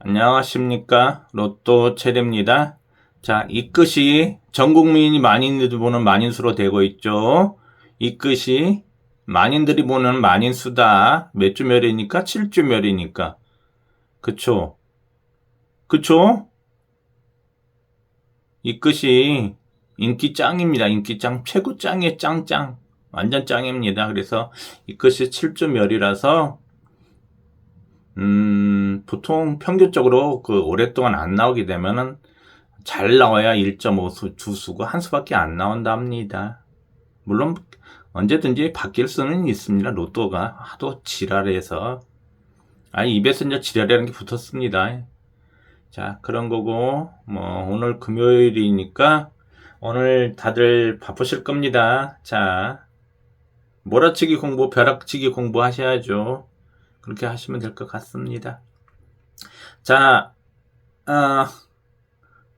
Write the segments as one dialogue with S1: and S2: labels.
S1: 안녕하십니까. 로또 체리입니다. 자, 이 끝이 전 국민이 만인들이 보는 만인수로 되고 있죠. 이 끝이 만인들이 보는 만인수다. 몇 주멸이니까? 7주멸이니까. 그쵸? 그쵸? 이 끝이 인기 짱입니다. 인기 짱. 최고 짱의 짱짱. 완전 짱입니다. 그래서 이 끝이 7주멸이라서 음, 보통 평균적으로 그 오랫동안 안 나오게 되면은 잘 나와야 1.5수, 두 수고 한 수밖에 안 나온답니다. 물론 언제든지 바뀔 수는 있습니다. 로또가 하도 지랄해서 아니 입에서 이제 지랄이라는 게 붙었습니다. 자 그런 거고 뭐 오늘 금요일이니까 오늘 다들 바쁘실 겁니다. 자 몰아치기 공부, 벼락치기 공부 하셔야죠. 그렇게 하시면 될 것 같습니다. 자, 어,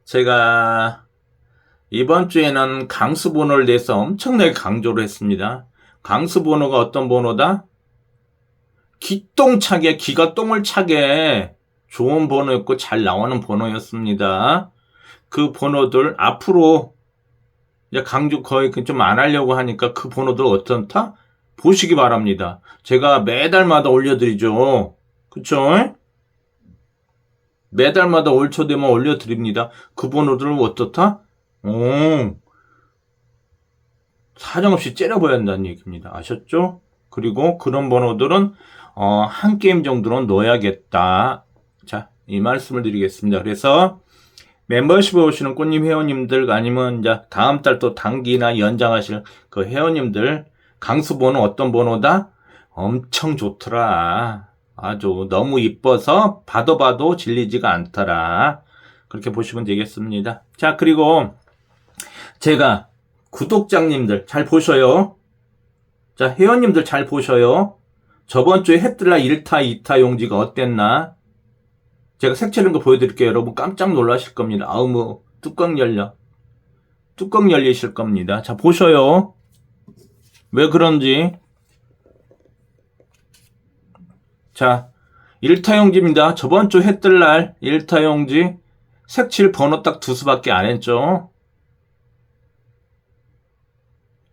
S1: 제가 이번 주에는 강수 번호를 대해서 엄청나게 강조를 했습니다. 강수 번호가 어떤 번호다? 기똥차게, 기가 똥을 차게 좋은 번호였고 잘 나오는 번호였습니다. 그 번호들 앞으로 강조 거의 좀 안 하려고 하니까 그 번호들 어떻다? 보시기 바랍니다. 제가 매달마다 올려드리죠. 그쵸? 매달마다 올초 되면 올려드립니다. 그 번호들은 어떻다? 오, 사정없이 째려봐야 한다는 얘기입니다. 아셨죠? 그리고 그런 번호들은 어, 한 게임 정도는 넣어야겠다. 자, 이 말씀을 드리겠습니다. 그래서 멤버십에 오시는 꽃님 회원님들 아니면 이제 다음 달 또 단기나 연장하실 그 회원님들 강수 번호 어떤 번호다? 엄청 좋더라. 아주 너무 이뻐서 봐도 봐도 질리지가 않더라. 그렇게 보시면 되겠습니다. 자, 그리고 제가 구독자님들 잘 보셔요. 자, 회원님들 잘 보셔요. 저번 주에 해뜰라 1타, 2타 용지가 어땠나? 제가 색칠한 거 보여드릴게요. 여러분 깜짝 놀라실 겁니다. 아우, 뭐, 뚜껑 열려. 뚜껑 열리실 겁니다. 자, 보셔요. 왜 그런지. 자, 1타용지입니다. 저번 주 해뜰 날 1타용지 색칠 번호 딱 두 수밖에 안 했죠.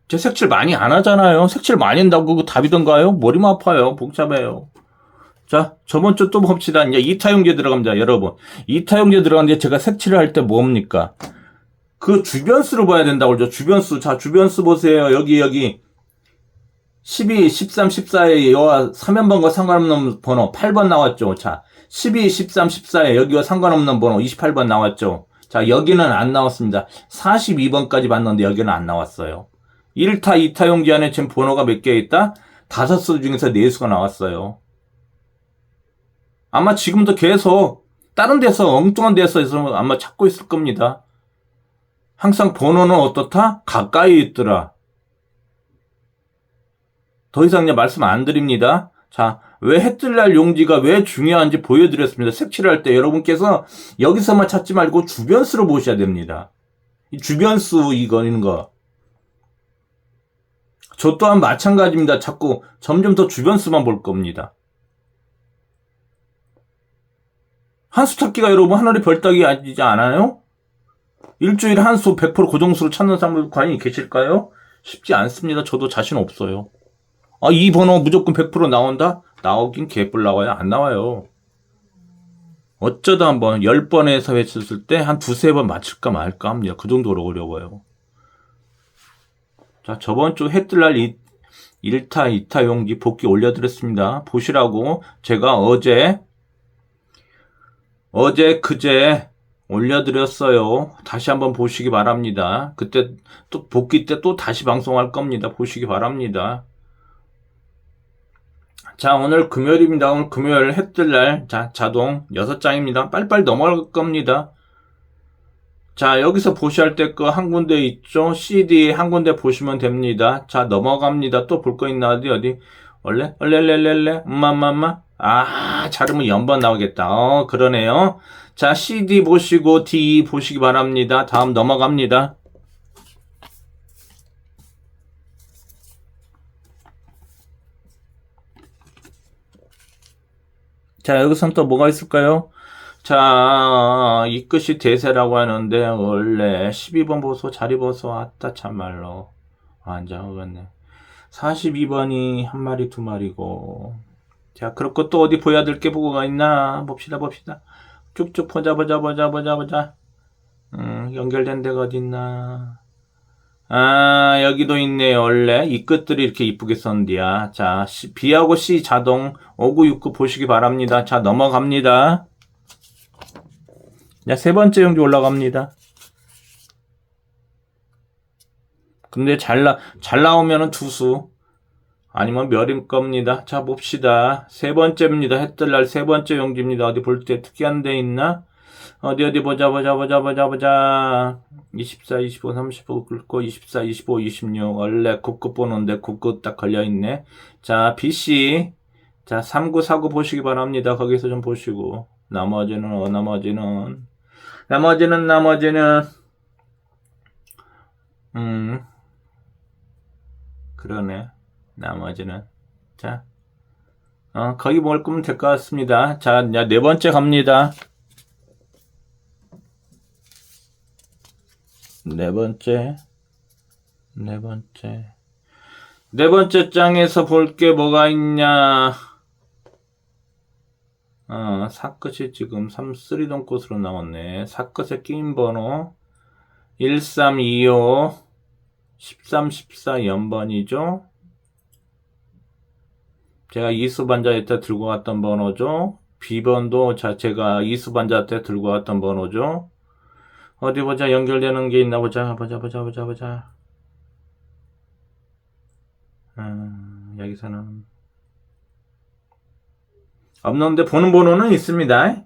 S1: 제 색칠 많이 안 하잖아요. 색칠 많이 한다고 그거 답이던가요? 머리만 아파요. 복잡해요. 자, 저번 주 또 봅시다. 이제 2타용제 들어갑니다. 여러분. 2타용제 들어가는데 제가 색칠을 할 때 뭡니까? 그 주변수를 봐야 된다고 그러죠. 주변수. 자, 주변수 보세요. 여기, 여기. 12, 13, 14에 여와 3연번과 상관없는 번호 8번 나왔죠. 자, 12, 13, 14에 여기와 상관없는 번호 28번 나왔죠. 자, 여기는 안 나왔습니다. 42번까지 봤는데 여기는 안 나왔어요. 1타, 2타 용지 안에 지금 번호가 몇 개 있다? 다섯 수 중에서 네 수가 나왔어요. 아마 지금도 계속 다른 데서 엉뚱한 데서 아마 찾고 있을 겁니다. 항상 번호는 어떻다? 가까이 있더라. 더 이상 이제 말씀 안 드립니다. 자, 왜 해뜰날 용지가 왜 중요한지 보여드렸습니다. 색칠할 때 여러분께서 여기서만 찾지 말고 주변수로 보셔야 됩니다. 이 주변수 이거 있는 거. 저 또한 마찬가지입니다. 자꾸 점점 더 주변수만 볼 겁니다. 한 수 찾기가 여러분 하늘의 별 따기 아니지 않아요? 일주일에 한 수 100% 고정수로 찾는 사람들 과연 계실까요? 쉽지 않습니다. 저도 자신 없어요. 아, 이 번호 무조건 100% 나온다? 나오긴 개뿔 나와요. 안 나와요. 어쩌다 한번 10번에서 했었을 때 한 두세 번 맞출까 말까 합니다. 그 정도로 어려워요. 자, 저번 주 해뜰날 1타, 2타 용지 복귀 올려드렸습니다. 보시라고 제가 어제, 어제, 그제 올려드렸어요. 다시 한번 보시기 바랍니다. 그때 또 복귀 때 또 다시 방송할 겁니다. 보시기 바랍니다. 자, 오늘 금요일입니다. 오늘 금요일 해뜰 날, 자, 자동 6장입니다. 빨리빨리 넘어갈 겁니다. 자, 여기서 보셔야 할때거한 군데 있죠? CD 한 군데 보시면 됩니다. 자, 넘어갑니다. 또 볼 거 있나? 어디, 어디? 원래? 얼레레레레? 엄마엄마엄마? 아, 자르면 연번 나오겠다. 어, 그러네요. 자, CD 보시고 D 보시기 바랍니다. 다음 넘어갑니다. 자, 여기선 또 뭐가 있을까요? 자, 이 끝이 대세라고 하는데, 원래 12번 보소, 자리 보소, 아따, 참말로. 완전 어겠네. 42번이 한 마리, 두 마리고. 자, 그렇고 또 어디 보여야 될게 뭐가 있나? 봅시다, 봅시다. 쭉쭉 보자, 보자, 보자, 보자, 보자. 음, 연결된 데가 어디 있나? 아, 여기도 있네요. 원래 이 끝들이 이렇게 이쁘게 썼는데야. 자, C- B하고 C 자동 5969 보시기 바랍니다. 자, 넘어갑니다. 자, 세 번째 용지 올라갑니다. 근데 잘 나, 잘 나오면은 투수. 아니면 몇일 겁니다. 자, 봅시다. 세 번째입니다. 해뜰 날 세 번째 용지입니다. 어디 볼 때 특이한 데 있나? 어디 어디 보자 보자 보자 보자 보자. 24 25 35 긁고 24 25 26 원래 국급 보는데 국급 딱 걸려있네. 자 BC 자 3949 보시기 바랍니다. 거기서 좀 보시고. 나머지는 어 나머지는. 나머지는 나머지는. 음. 그러네. 나머지는. 자. 어, 거기 먹을 거면 될 것 같습니다. 자 네 번째 갑니다 네 번째, 네 번째, 네 번째 장에서 볼 게 뭐가 있냐? 어, 사끝이 지금 3, 3동 꽃으로 나왔네. 사끝에 끼인 번호 1325 13, 14 연번이죠. 제가 이수반자 때 들고 갔던 번호죠. B번도 자, 제가 이수반자 때 들고 갔던 번호죠. 어디 보자 연결되는 게 있나 보자. 보자 보자 보자 보자. 음, 여기서는. 없는데 보는 번호는 있습니다.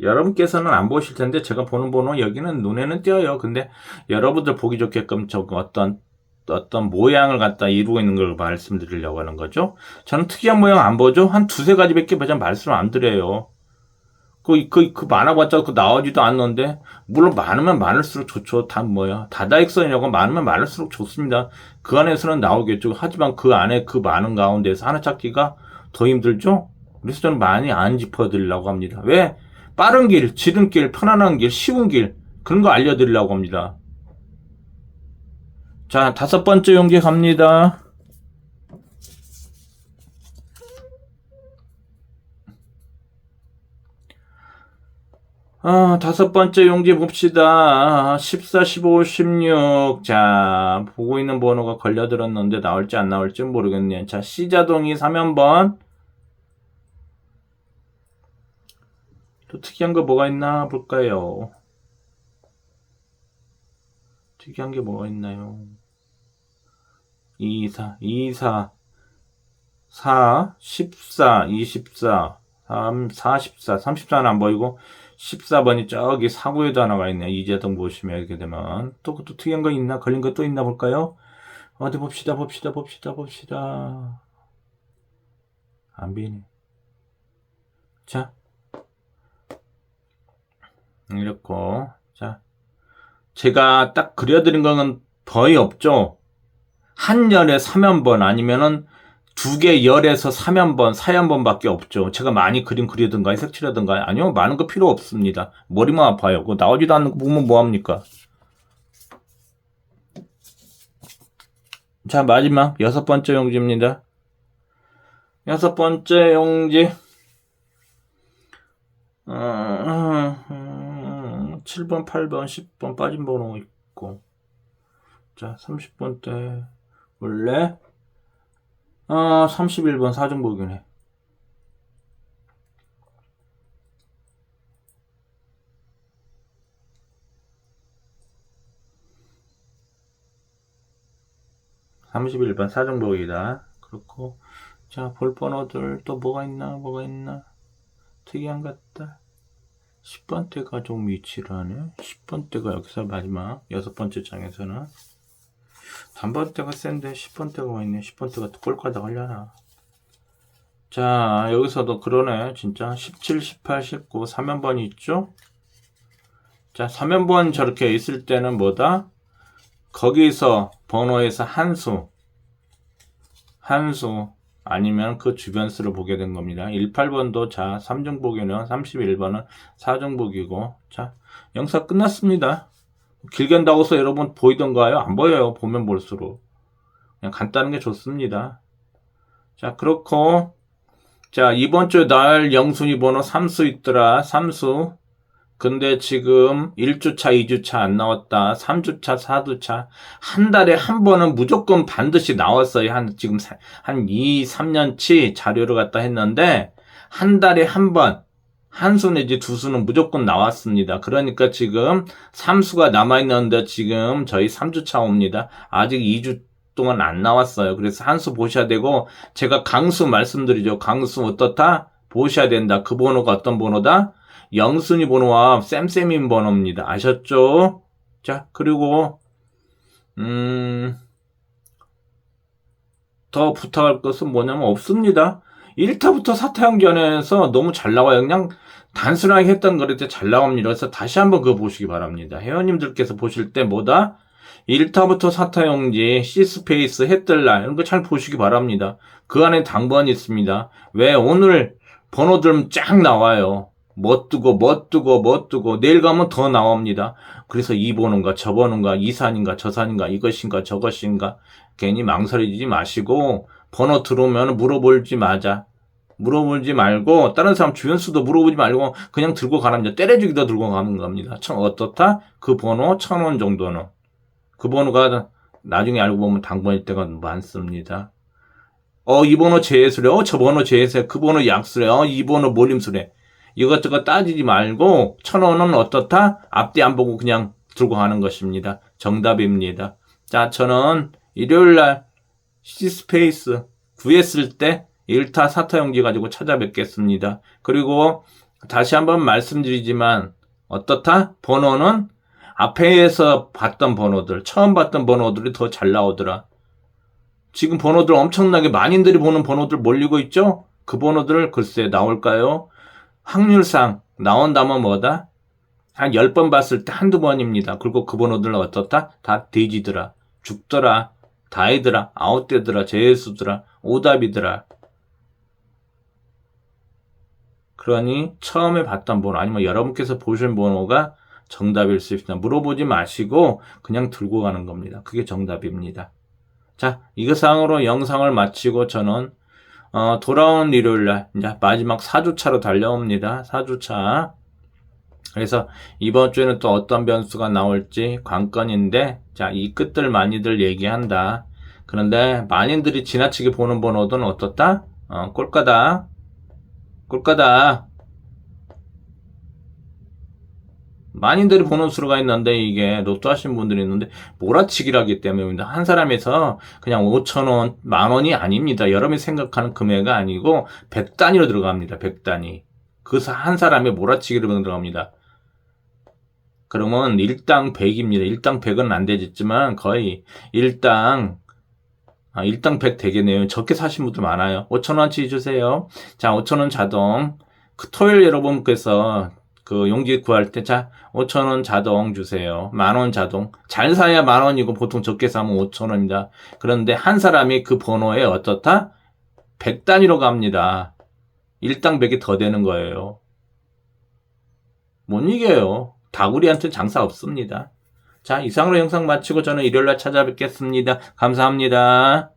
S1: 여러분께서는 안 보실 텐데 제가 보는 번호 여기는 눈에는 띄어요. 근데 여러분들 보기 좋게끔 저 어떤 어떤 모양을 갖다 이루고 있는 걸 말씀드리려고 하는 거죠. 저는 특이한 모양 안 보죠. 한 두세 가지밖에 보자 말씀을 안 드려요 그, 그, 그 많아봤자 그 나오지도 않는데, 물론 많으면 많을수록 좋죠. 다 뭐야. 다다익선이라고 많으면 많을수록 좋습니다. 그 안에서는 나오겠죠. 하지만 그 안에 그 많은 가운데서 하나 찾기가 더 힘들죠? 그래서 저는 많이 안 짚어드리려고 합니다. 왜? 빠른 길, 지름길, 편안한 길, 쉬운 길, 그런 거 알려드리려고 합니다. 자, 다섯 번째 용기 갑니다. 아, 다섯 번째 용지 봅시다. 14, 15, 16. 자, 보고 있는 번호가 걸려들었는데 나올지 안 나올지 모르겠네요. 자, C자동이 3연번. 또 특이한 거 뭐가 있나 볼까요? 특이한 게 뭐가 있나요? 2, 4, 2, 4, 4, 14, 24, 3, 44, 34는 안 보이고, 14번이 저기 사고에도 하나가 있네요. 이재동 보시면 이렇게 되면. 또, 또 특이한 거 있나? 걸린 거 또 있나 볼까요? 어디 봅시다, 봅시다, 봅시다, 봅시다. 안 비네. 자. 이렇고, 자. 제가 딱 그려드린 거는 거의 없죠? 한 열에 3연번 아니면은 두 개 열에서 3연번, 4연번밖에 없죠. 제가 많이 그림 그리든가 색칠하든가 아니요 많은 거 필요 없습니다. 머리만 아파요. 그거 나오지도 않는 거 보면 뭐합니까? 자 마지막 여섯 번째 용지입니다. 여섯 번째 용지 어, 음, 7번, 8번, 10번 빠진 번호 있고 자 30번 때 원래 아, 31번 사정복이네. (31번) 사정복이다. 그렇고 자 볼 번호들 또 뭐가 있나 뭐가 있나? 특이한 것 같다. 10번대가 좀 위치를 하네. 10번대가 여기서 마지막 여섯 번째 장에서는 단번대가 센데 10번대가 와 있네. 10번대가 또 꼴까지 걸려나. 자, 여기서도 그러네. 진짜 17, 18, 19, 3연번이 있죠? 자, 3연번 저렇게 있을 때는 뭐다? 거기서 번호에서 한 수, 한 수, 아니면 그 주변 수를 보게 된 겁니다. 18번도 자, 3중복이네요. 31번은 4중복이고. 자, 영사 끝났습니다. 길게 한다고 해서 여러분 보이던가요? 안 보여요. 보면 볼수록. 그냥 간단한 게 좋습니다. 자, 그렇고. 자, 이번 주에 날 영순위 번호 3수 있더라. 3수. 근데 지금 1주차, 2주차 안 나왔다. 3주차, 4주차. 한 달에 한 번은 무조건 반드시 나왔어요. 한, 지금 사- 한 2, 3년치 자료를 갖다 했는데, 한 달에 한 번, 한수 내지 두 수는 무조건 나왔습니다. 그러니까 지금 3수가 남아있는데 지금 저희 3주차 옵니다. 아직 2주 동안 안 나왔어요. 그래서 한 수 보셔야 되고, 제가 강수 말씀드리죠. 강수 어떻다? 보셔야 된다. 그 번호가 어떤 번호다? 영순위 번호와 쌤쌤인 번호입니다. 아셨죠? 자, 그리고, 음, 더 부탁할 것은 뭐냐면 없습니다. 1타부터 4타형전에서 너무 잘 나와요. 그냥 단순하게 했던 거를 잘 나옵니다. 그래서 다시 한번 그거 보시기 바랍니다. 회원님들께서 보실 때 뭐다? 1타부터 4타형지, C스페이스, 해뜰날, 이런 거 잘 보시기 바랍니다. 그 안에 당번이 있습니다. 왜 오늘 번호들 쫙 나와요. 뭐 뜨고, 뭐 뜨고, 뭐 뜨고, 내일 가면 더 나옵니다. 그래서 이 번호인가, 저 번호인가, 이 산인가, 저 산인가, 이것인가, 저것인가, 괜히 망설이지 마시고, 번호 들어오면 물어볼지 마자. 물어보지 말고, 다른 사람 주변 수도 물어보지 말고, 그냥 들고 가랍니다. 때려주기도 들고 가는 겁니다. 천, 어떻다? 그 번호 천 원 정도는. 그 번호가 나중에 알고 보면 당번일 때가 많습니다. 어, 이 번호 제수래. 어, 저 번호 제수래. 그 번호 약수래. 어, 이 번호 몰림수래. 이것저것 따지지 말고, 천 원은 어떻다? 앞뒤 안 보고 그냥 들고 가는 것입니다. 정답입니다. 자, 저는 일요일 날 C스페이스 구했을 때 1타 4타 형제 가지고 찾아뵙겠습니다. 그리고 다시 한번 말씀드리지만 어떻다? 번호는 앞에서 봤던 번호들, 처음 봤던 번호들이 더 잘 나오더라. 지금 번호들 엄청나게 많이들이 보는 번호들 몰리고 있죠? 그 번호들 글쎄 나올까요? 확률상 나온다면 뭐다? 한 10번 봤을 때 한두 번입니다. 그리고 그 번호들은 어떻다? 다 돼지더라. 죽더라. 다이더라. 아웃되더라. 제수더라. 오답이더라. 그러니 처음에 봤던 번호 아니면 여러분께서 보신 번호가 정답일 수 있습니다. 물어보지 마시고 그냥 들고 가는 겁니다. 그게 정답입니다. 자, 이것상으로 영상을 마치고 저는 어, 돌아오는 일요일 날 이제 마지막 4주차로 달려옵니다. 4주차. 그래서 이번 주에는 또 어떤 변수가 나올지 관건인데 자, 이 끝들 많이들 얘기한다. 그런데 많이들이 지나치게 보는 번호는 어떻다? 어, 꼴까다. 꼴까다. 많이들이 보는 수가 있는데 이게 로또 하신 분들이 있는데 몰아치기라기 때문에 한 사람에서 그냥 5천 원, 만 원이 아닙니다. 여러분이 생각하는 금액이 아니고 100단위로 들어갑니다. 100단위. 그한 사람의 몰아치기로 들어갑니다. 그러면 1당 100입니다. 1당 100은 안 되겠지만 거의 1당 아, 1당 100 되겠네요. 적게 사신 분들 많아요. 5천원치 주세요. 자, 5천원 자동. 그 토요일 여러분께서 그 용지 구할 때, 자, 5천원 자동 주세요. 만원 자동. 잘 사야 만원이고 보통 적게 사면 5천원입니다. 그런데 한 사람이 그 번호에 어떻다? 100 단위로 갑니다. 1당 100이 더 되는 거예요. 못 이겨요. 다구리한테 장사 없습니다. 자, 이상으로 영상 마치고 저는 일요일날 찾아뵙겠습니다. 감사합니다.